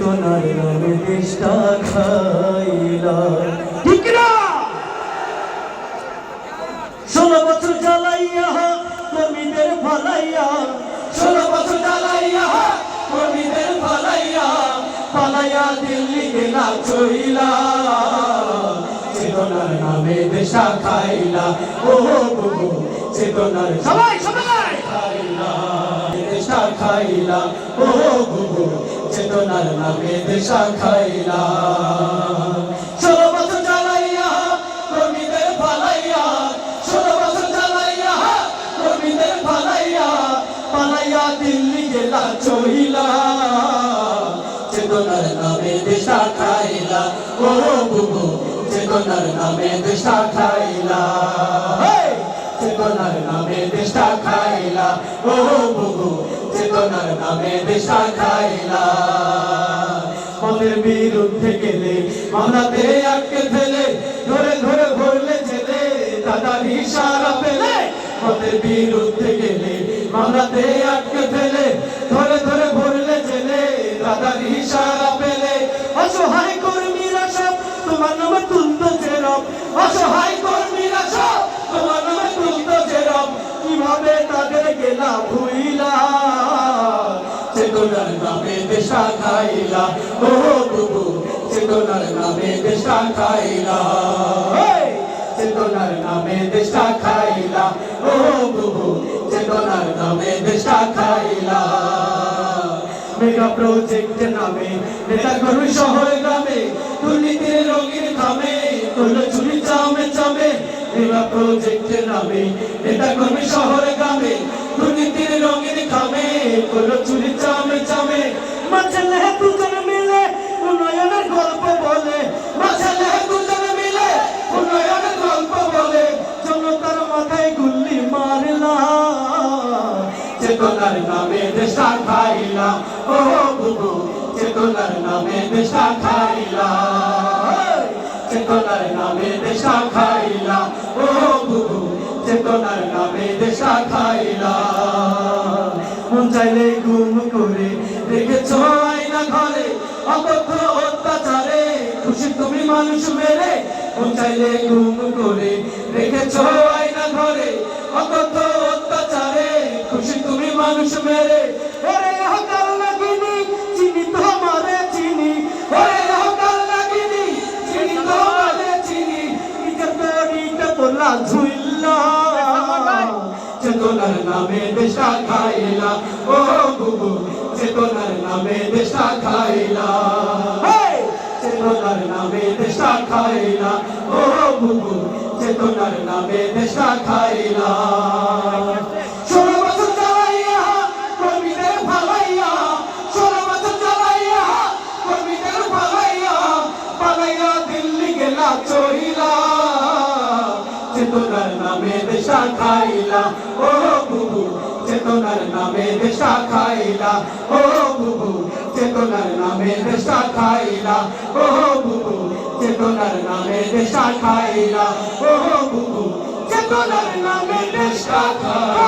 চেতনার নামে দেশটা খাইলা। ঠিক না ষোলো বছর জ্বালাইয়া কর্মীদের ভালাইয়া ষোলো বছর জ্বালাইয়া কর্মীদের ভালাইয়া পালাইয়া দিল্লি গেলা চইলা। চেতনার নামে দেশা খাইলা ও চেতনার সবাই সবাই! খাইলা দেশা খাইলা ও চেতনার নামে দেশা খাইলা দিল্লি গেলা চহিলা চেতনার নামে দেশা খাইলা, ও বুবু চেতনার নামে দেশা খাইলা! চেতনার নামে দেশা খাইলা। ও বুবু চেতনার নামে দেশা খাইলা। মতের বিরুদ্ধে গেলে, মামলাতে আটকে ফেলে, ধরে ধরে ভরলে জেলে, দাদার ইশারা পেলে। মতের বিরুদ্ধে গেলে, মামলাতে আটকে ফেলে, ধরে ধরে ভরলে জেলে, দাদার ইশারা পেলে। অসহায় কর্মীরা সব, তোমার নামে তুলতো জেরব অসহায় কর্মীরা সব কীভাবে তাদের গেলা ভুইলা? চেতনার নামে দেশা খাইলা। ও বুবু চেতনার নামে দেশা খাইলা! চেতনার নামে দেশা খাইলা। ও বুবু চেতনার নামে দেশা খাইলা। মেগা প্রজেক্ট নামে নেতা কর্মী শহর গ্রামে, দুর্নীতির রঙিন খামে করল চুরি চামে চামে মেগা নামে। নেতা কর্মী শহর গ্রামে দুর্নীতির রঙিন খামে করল চুরি চামে চামে। মাঝে দুজন মিলে উন্নয়নের গল্প বলে। মাঝে দুজন মিলে উন্নয়নের গল্প বলে। জনতার মাথায় গুল্লি মারলা চেতনার নামে দেশা খাইলা ও বুবু চেতনার নামে দেশা খাইলা চেতনার নামে দেশা খাইলা। ও বুবু, চেতনার নামে দেশা খাইলা। মন চাইলে গুম করে রেখেছ আয়না ঘরে। অকথ্য অত্যাচারে খুশি তুমি মানুষ মেরে। মন চাইলে গুম করে রেখেছ আয়না ঘরে। অকথ্য অত্যাচারে খুশি তুমি মানুষ মেরে। চেতনার নামে দেশা খাইলা। ও বুবু চেতনার নামে দেশা খাইলা! চেতনার নামে দেশা খাইলা। ও বুবু চেতনার নামে দেশা খাইলা। দেশা খাইলা, ও বুবু, চেতনার নামে দেশা খাইলা, ও বুবু, চেতনার নামে দেশা খাইলা, ও বুবু, চেতনার নামে দেশা খাইলা, ও বুবু, চেতনার নামে দেশা খাইলা।